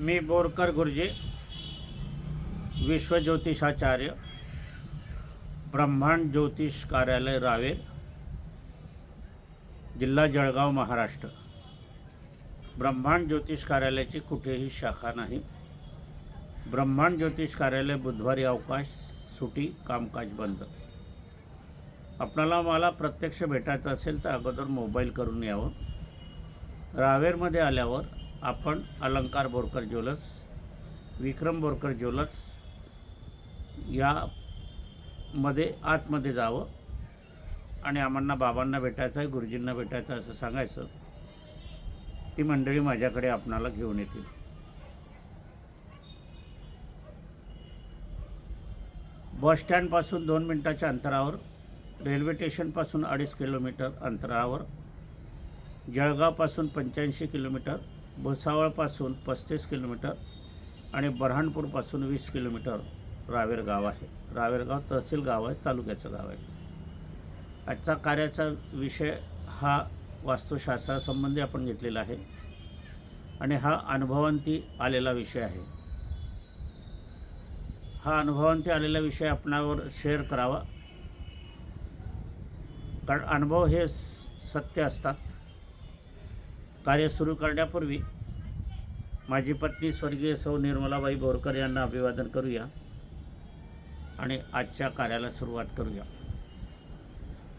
मी बोरकर गुरुजी विश्वज्योतिषाचार्य ब्रह्मांड ज्योतिष कार्यालय रावेर जिल्हा जळगाव महाराष्ट्र. ब्रह्मांड ज्योतिष कार्यालयाची कुठेही शाखा नाही. ब्रह्मांड ज्योतिष कार्यालय बुधवारी अवकाश सुटी कामकाज बंद. आपणाला मला प्रत्यक्ष भेटायचं असेल तर अगोदर मोबाईल करून यावं. रावेरमध्ये आल्यावर आपण अलंकार बोरकर ज्वेलर्स विक्रम बोरकर ज्वेलर्स यामध्ये आतमध्ये जावं आणि आम्हाला बाबांना भेटायचं आहे गुरुजींना भेटायचं आहे असं सांगायचं ती मंडळी माझ्याकडे आपणाला घेऊन येतील. बस स्टँडपासून दोन मिनटाच्या अंतरावर रेल्वे स्टेशनपासून अडीच किलोमीटर अंतरावर जळगावपासून पंच्याऐंशी किलोमीटर भुसावळपासून पस्तीस किलोमीटर आणि बऱ्हाणपूरपासून वीस किलोमीटर रावेर गाव आहे. रावेर गाव तहसील गाव आहे तालुक्याचं गाव आहे. आजचा कार्याचा विषय हा वास्तुशास्त्रासंबंधी आपण घेतलेला आहे आणि हा अनुभवांती आलेला विषय आहे. हा अनुभवांती आलेला विषय आपणावर शेअर करावा. कारण अनुभव हे सत्य असतात. कार्य सुरू करण्यापूर्वी माझी पत्नी स्वर्गीय सौ निर्मलाबाई बोरकर यांना अभिवादन करूया आणि आजच्या कार्याला सुरुवात करूया.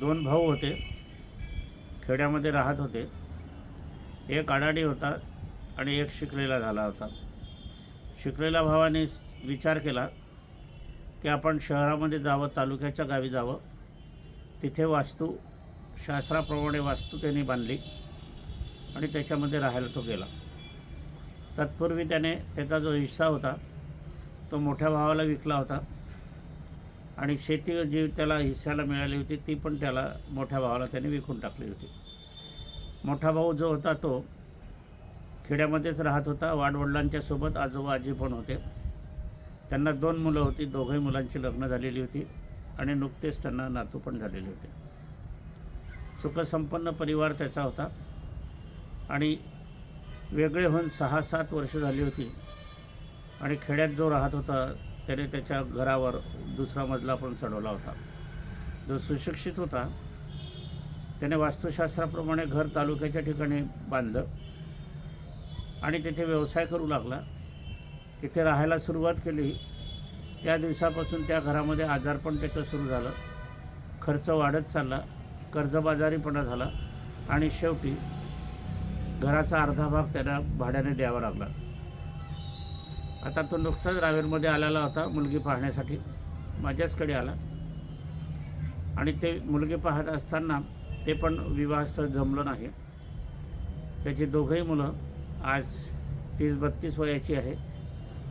दोन भाऊ होते. खेड्यामध्ये राहत होते. एक आडाडी होता आणि एक शिकलेला झाला होता. शिकलेल्या भावाने विचार केला की आपण शहरामध्ये जावं तालुक्याच्या गावी जावं. तिथे वास्तू शास्त्राप्रमाणे वास्तू त्यांनी बांधली. आणि त्याच्यामध्ये राहायला तो गेला. तत्पूर्वी त्याने त्याचा जो हिस्सा होता तो मोठ्या भावाला विकला होता. आणि शेती जी त्याला हिस्साला मिळाली होती ती पण त्याला मोठ्या भावाला त्याने विकून टाकली होती. मोठा भाऊ जो होता तो खेड्यामध्येच राहत होता. वाडवडिलांच्या सोबत आजोबा आजी पण होते. त्यांना दोन मुलं होती. दोघंही मुलांची लग्न झालेली होती आणि नुकतेच त्यांना नातू पण झालेले होते. सुखसंपन्न परिवार त्याचा होता. आणि वेगळे होऊन सहा सात वर्ष झाली होती. आणि खेड्यात जो राहत होता त्याने त्याच्या घरावर दुसरा मजला पण चढवला होता. जो सुशिक्षित होता त्याने वास्तुशास्त्राप्रमाणे घर तालुक्याच्या ठिकाणी बांधलं आणि तिथे व्यवसाय करू लागला. तिथे राहायला सुरुवात केली. त्या दिवसापासून त्या घरामध्ये आजारपण त्याचं सुरू झालं. खर्च वाढत चालला. कर्जबाजारीपणा झाला. आणि शेवटी घराचा अर्धा भाग त्यांना भाड्याने द्यावा लागला. आता तो नुकताच रावेरमध्ये आलेला होता मुलगी पाहण्यासाठी. माझ्याचकडे आला. आणि ते मुलगी पाहत असताना ते पण विवाहस्थळ जमलं नाही. त्याची दोघंही मुलं आज तीस बत्तीस वयाची आहे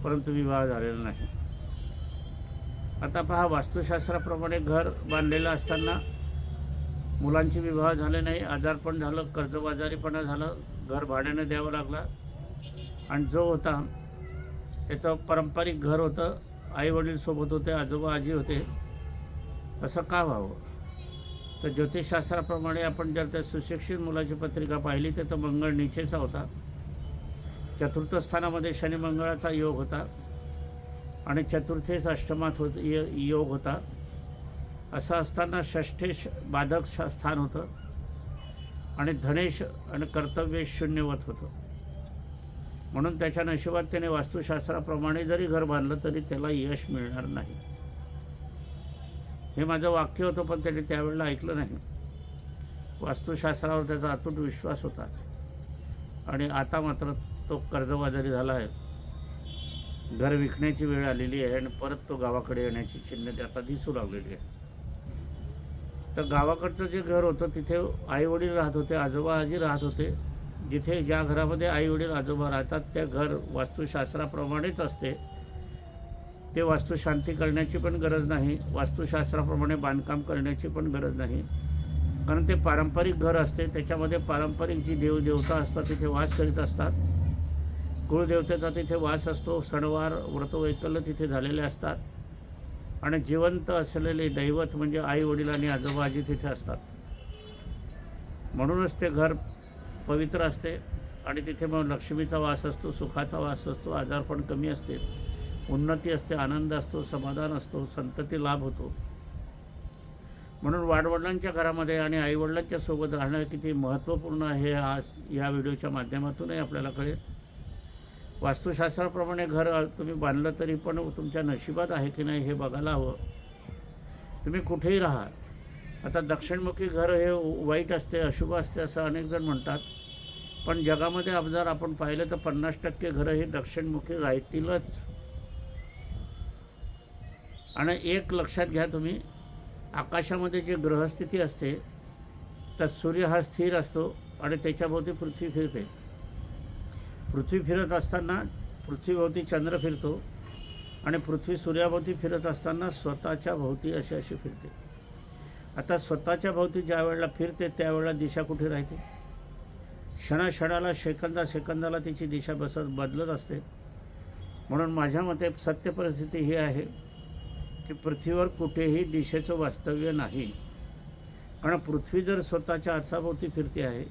परंतु विवाह झालेला नाही. आता पहा वास्तुशास्त्राप्रमाणे घर बांधलेलं असताना मुलांचे विवाह झाले नाही आजारपण झालं कर्जबाजारीपणा झालं घर भाड्यानं द्यावं लागला. आणि जो होता त्याचं पारंपरिक घर होतं आईवडील सोबत होते आजोबा आजी होते असं का व्हावं? तर ज्योतिषशास्त्राप्रमाणे आपण जर त्या सुशिक्षित मुलाची पत्रिका पाहिली तर तो मंगळ निचेचा होता. चतुर्थ स्थानामध्ये शनिमंगळाचा योग होता. आणि चतुर्थेच अष्टमात होत य योग होता. असं असताना षष्ठेश बाधक श- स्थान होतं. आणि धनेश आणि कर्तव्य शून्यवत होतं. म्हणून त्याच्या नशिबात त्याने वास्तुशास्त्राप्रमाणे जरी घर बांधलं तरी त्याला यश मिळणार नाही. हे माझं वाक्य होतं पण त्याने त्यावेळेला ऐकलं नाही. वास्तुशास्त्रावर त्याचा अतूट विश्वास होता. आणि आता मात्र तो कर्जबाजारी झाला आहे घर विकण्याची वेळ आलेली आहे आणि परत तो गावाकडे येण्याची चिन्ह आता दिसू लागलेली आहे. तर गावाकडचं जे घर होतं तिथे आईवडील राहत होते आजोबा आजी राहत होते. जिथे ज्या घरामध्ये आईवडील आजोबा राहतात ते घर वास्तुशास्त्राप्रमाणेच असते. ते वास्तुशांती करण्याची पण गरज नाही वास्तुशास्त्राप्रमाणे बांधकाम करण्याची पण गरज नाही. कारण ते पारंपरिक घर असते त्याच्यामध्ये पारंपरिक जी देवदेवता असतात तिथे वास करीत असतात. कुळदेवतेचा तिथे वास असतो सणवार व्रतवैकल्य तिथे झालेले असतात. आणि जिवंत असलेले दैवत म्हणजे आई वडील आणि आजोबा आजी तिथे असतात. म्हणूनच ते घर पवित्र असते आणि तिथे मग लक्ष्मीचा वास असतो सुखाचा वास असतो आजारपण कमी असते. उन्नती असते आनंद असतो समाधान असतो संतती लाभ होतो. म्हणून वाडवडिलांच्या घरामध्ये आणि आईवडिलांच्या सोबत राहणं किती महत्त्वपूर्ण आहे हे आज या व्हिडिओच्या माध्यमातूनही आपल्याला कळेल. वास्तुशास्त्राप्रमाणे घर तुम्ही बांधलं तरी पण तुमच्या नशिबात आहे की नाही हे बघायला हवं. तुम्ही कुठेही राहा. आता दक्षिणमुखी घर हे वाईट असते अशुभ असते असं अनेक जण म्हणतात. पण जगामध्ये अब जर आपण पाहिलं तर पन्नास टक्के घरं हे दक्षिणमुखी राहतीलच. आणि एक लक्षात घ्या तुम्ही आकाशामध्ये जी ग्रहस्थिती असते तर सूर्य हा स्थिर असतो आणि त्याच्याभोवती पृथ्वी फिरते. पृथ्वी फिरत असताना पृथ्वीभोवती चंद्र फिरतो आणि पृथ्वी सूर्याभोवती फिरत असताना स्वतःच्या भोवती अशी अशी फिरते. आता स्वतःच्या भोवती ज्या वेळेला फिरते त्यावेळेला दिशा कुठे राहते? क्षणाक्षणाला सेकंदा सेकंदाला तिची दिशा बसत बदलत असते. म्हणून माझ्या मते सत्य परिस्थिती ही आहे की पृथ्वीवर कुठेही दिशेचं वास्तव्य नाही. कारण पृथ्वी जर स्वतःच्या आरसाभोवती फिरते आहे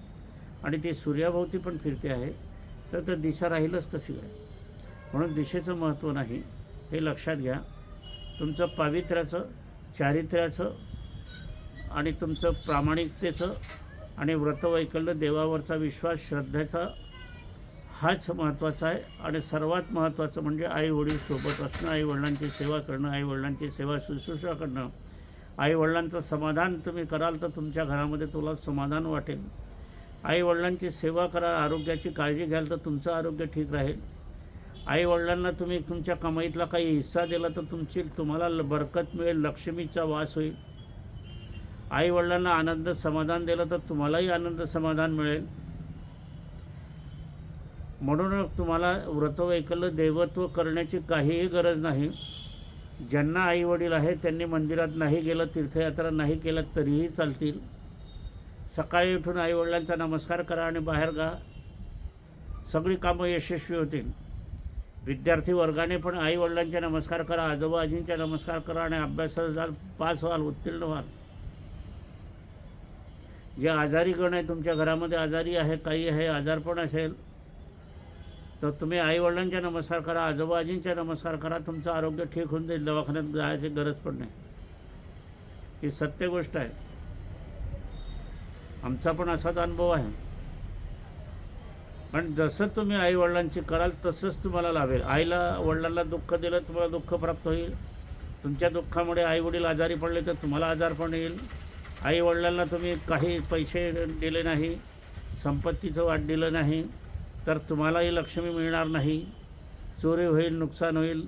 आणि ती सूर्याभोवती पण फिरते आहे तर तर दिशा राहीलच कशी काय म्हणून दिशेचं महत्त्व नाही. हे लक्षात घ्या. तुमचं पावित्र्याचं चारित्र्याचं आणि तुमचं प्रामाणिकतेचं आणि व्रतवैकल्य देवावरचा विश्वास श्रद्धेचा हाच महत्त्वाचा आहे. आणि सर्वात महत्त्वाचं म्हणजे आईवडील सोबत असणं आईवडिलांची सेवा करणं आईवडिलांची सेवा शुश्रूषा करणं. आईवडिलांचं समाधान तुम्ही कराल तर तुमच्या घरामध्ये तुला समाधान वाटेल. आईवडिलांची सेवा करा आरोग्याची काळजी घ्याल तर तुमचं आरोग्य ठीक राहील. आईवडिलांना तुम्ही तुमच्या कमाईतला काही हिस्सा दिला तर तुमची तुम्हाला ल- बरकत मिळेल लक्ष्मीचा वास होईल. आईवडिलांना आनंद समाधान दिलं तर तुम्हालाही आनंद समाधान मिळेल. म्हणून तुम्हाला व्रतवैकल्य देवत्व करण्याची काहीही गरज नाही. ज्यांना आईवडील आहे त्यांनी मंदिरात नाही गेलं तीर्थयात्रा नाही केलं तरीही चालतील. सकाळी उठून आईवडिलांचा नमस्कार करा आणि बाहेर गा सगळी कामं यशस्वी होतील. विद्यार्थी वर्गाने पण आईवडिलांचे नमस्कार करा आजोबा आजींचे नमस्कार करा आणि अभ्यासात जाल पास व्हाल उत्तीर्ण व्हाल. जे आजारी गण आहे तुमच्या घरामध्ये आजारी आहे काही आहे आजारपण असेल तर तुम्ही आईवडिलांचे नमस्कार करा आजोबा आजींचे नमस्कार करा तुमचं आरोग्य ठीक होऊन जाईल दवाखान्यात जायची गरज पण नाही. ही सत्य गोष्ट आहे. आमचा पण असाच अनुभव आहे. पण जसं तुम्ही आईवडिलांची कराल तसंच तुम्हाला लाभेल. आईला वडिलांना दुःख दिलं तुम्हाला दुःख प्राप्त होईल. तुमच्या दुःखामुळे आईवडील आजारी पडले तर तुम्हाला आजार पण येईल. आई वडिलांना तुम्ही काही पैसे दिले नाही संपत्तीचं वाट दिलं नाही तर तुम्हालाही लक्ष्मी मिळणार नाही. चोरी होईल नुकसान होईल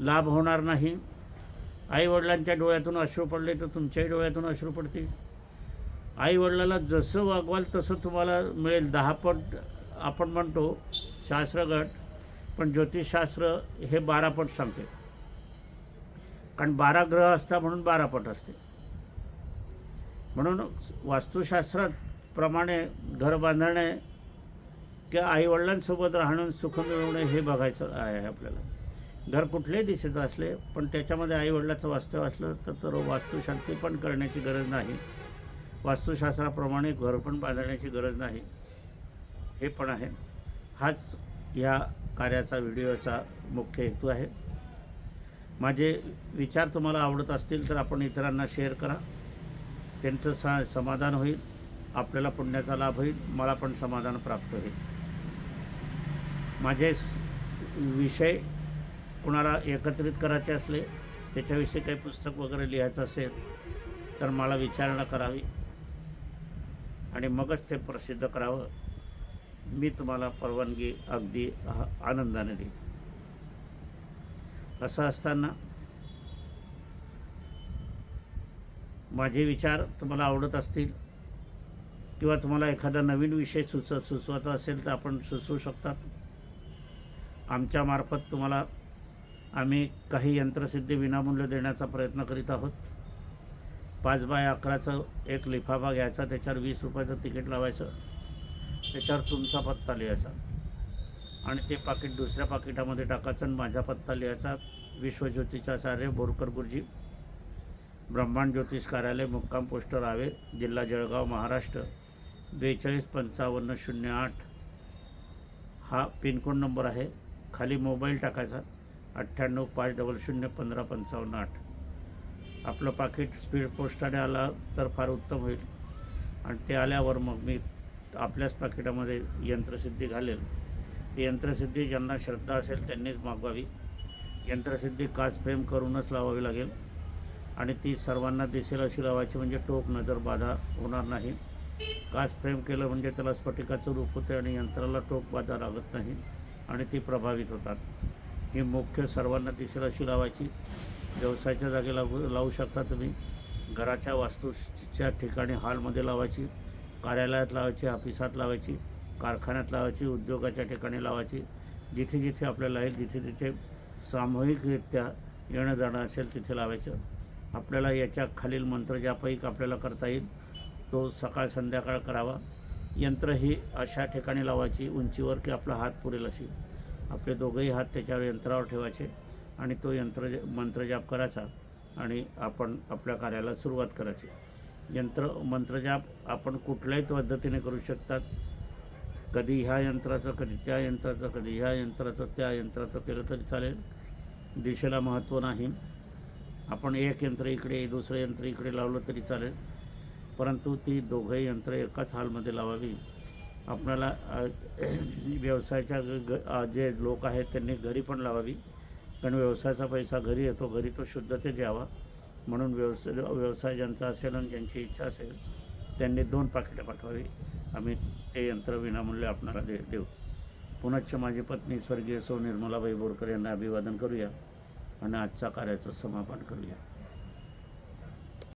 लाभ होणार नाही. आईवडिलांच्या डोळ्यातून अश्रू पडले तर तुमच्याही डोळ्यातून अश्रू पडतील. आईवडिलाला जसं वागवाल तसं तुम्हाला मिळेल. दहा पट आपण म्हणतो शास्त्रगट पण ज्योतिषशास्त्र हे बारा पट सांगते. कारण बारा ग्रह असता म्हणून बारा पट असते. म्हणून वास्तुशास्त्राप्रमाणे घर बांधणे किंवा आईवडिलांसोबत राहणं सुख मिळवणे हे बघायचं आहे आपल्याला. घर कुठल्याही दिशेचं असले पण त्याच्यामध्ये आईवडिलाचं वास्तव असलं तर तर वास्तुशांती पण करण्याची गरज नाही. वास्तुशास्त्राप्रमाणे घर पण बांधण्याची गरज नाही. हे पण आहे. हाच या कार्याचा व्हिडिओचा मुख्य हेतू आहे. माझे विचार तुम्हाला आवडत असतील तर आपण इतरांना शेअर करा. त्यांचं सा समाधान होईल. आपल्याला पुण्याचा लाभ होईल. मला पण समाधान प्राप्त होईल. माझे विषय कुणाला एकत्रित करायचे असले त्याच्याविषयी काही पुस्तक वगैरे लिहायचं असेल तर मला विचारणा करावी. आणि मगच ते प्रसिद्ध करावं मी तुम्हाला परवानगी अगदी आनंदाने देईन. असं असताना माझे विचार तुम्हाला आवडत असतील किंवा तुम्हाला एखादा नवीन विषय सुच सुचवायचा असेल तर आपण सुचवू शकतात. आमच्यामार्फत तुम्हाला आम्ही काही यंत्रसिद्धी विनामूल्य देण्याचा प्रयत्न करीत आहोत. पाच बाय अकराचं एक लिफाफा घ्यायचा त्याच्यावर वीस रुपयाचं तिकीट लावायचं. त्याच्यावर तुमचा पत्ता लिहायचा. आणि ते पाकिट दुसऱ्या पाकिटामध्ये टाकायचं आणि माझा पत्ता लिहायचा. विश्वज्योतिषाचार्य बोरकर गुरुजी ब्रह्मांड ज्योतिष कार्यालय मुक्काम पोस्ट रावे जिल्हा जळगाव महाराष्ट्र बेचाळीस पंचावन्न शून्य आठ. हा पिनकोड नंबर आहे. खाली मोबाईल टाकायचा अठ्ठ्याण्णव पाच डबल शून्य पंधरा पंचावन्न आठ. आपलं पाकिट स्पीड पोस्टाने आला तर फार उत्तम होईल. आणि ते आल्यावर मग मी आपल्याच पाकिटामध्ये यंत्रसिद्धी घालेल. ती यंत्रसिद्धी ज्यांना श्रद्धा असेल त्यांनीच मागवावी. यंत्रसिद्धी काच फ्रेम करूनच लावावी लागेल. आणि ती सर्वांना दिसेल अशी लावायची म्हणजे टोक नजर बाधा होणार नाही. काच फ्रेम केलं म्हणजे त्याला स्फटिकाचं रूप होते आणि यंत्राला टोक बाधा लागत नाही आणि ती प्रभावित होतात. ही मुख्य सर्वांना दिसेल अशी लावायची. व्यवसायाच्या जागी लागू लावू शकता तुम्ही. घराच्या वास्तूच्या ठिकाणी हॉलमध्ये लावायची कार्यालयात लावायची ऑफिसात लावायची कारखान्यात लावायची उद्योगाच्या ठिकाणी लावायची. जिथे जिथे आपल्याला येईल जिथे तिथे सामूहिकरित्या येणं जाणं असेल तिथे लावायचं. आपल्याला याच्या खालील मंत्र ज्यापैकी आपल्याला करता येईल तो सकाळ संध्याकाळ करावा. यंत्र ही अशा ठिकाणी लावायची उंचीवर की आपला हात पुरेल अशी. आपले दोघंही हात त्याच्यावर यंत्रावर ठेवायचे. आणि तो यंत्र मंत्रजाप करायचा आणि आपण आपल्या कार्याला सुरुवात करायची. यंत्र मंत्रजाप आपण कुठल्याही पद्धतीने करू शकतात. कधी ह्या यंत्राचं कधी त्या यंत्राचं कधी ह्या यंत्राचं त्या यंत्राचं केलं तरी चालेल. दिशेला महत्त्व नाही. आपण एक यंत्र इकडे दुसरं यंत्र इकडे लावलं तरी चालेल. परंतु ती दोघंही यंत्र एकाच हालमध्ये लावावी. आपल्याला व्यवसायाच्या ग ग- जे लोक आहेत त्यांनी घरी पण लावावी. कारण व्यवसायाचा पैसा घरी येतो घरी तो शुद्धतेत यावा म्हणून व्यवसाय व्यवसाय ज्यांचा असेल आणि ज्यांची इच्छा असेल त्यांनी दोन पाकिटं पाठवावी. आम्ही ते यंत्र विनामूल्य आपणाला दे देऊ. पुनश्च माझी पत्नी स्वर्गीय सौ निर्मलाबाई बोरकर यांना अभिवादन करूया आणि आजचा कार्याचं समापन करूया.